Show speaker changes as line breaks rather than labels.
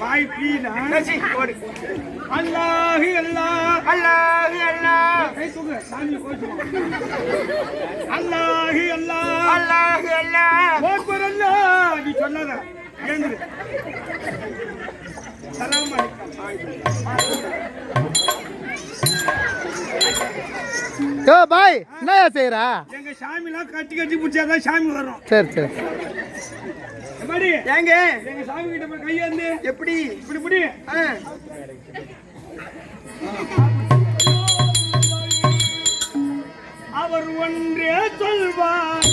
வாய் ஓடு.
அல்லாஹ் அல்லாஹ்
அல்லாஹ் அல்லாஹ்
கை தூக்கு சாமி கோச்சு அல்லாஹ் அல்லாஹ்
அல்லாஹ் அல்லாஹ்
அக்பர் அல்லாஹ் நீ சொல்லாத. ஏந்திரு.
யோ பாய் என்னயா செய்யறா
எங்க சாமிலாம் கட்டி கட்டி பிடிச்சாதான் சாமி வரும்
சரி சரி.
மாதிரி
ஏங்க?
எங்க சாமி கிட்ட போய் கையேந்து.
எப்படி?
இப்படி இப்படி.
ஆ,
அவர் ஒன்றே சொல்வார்.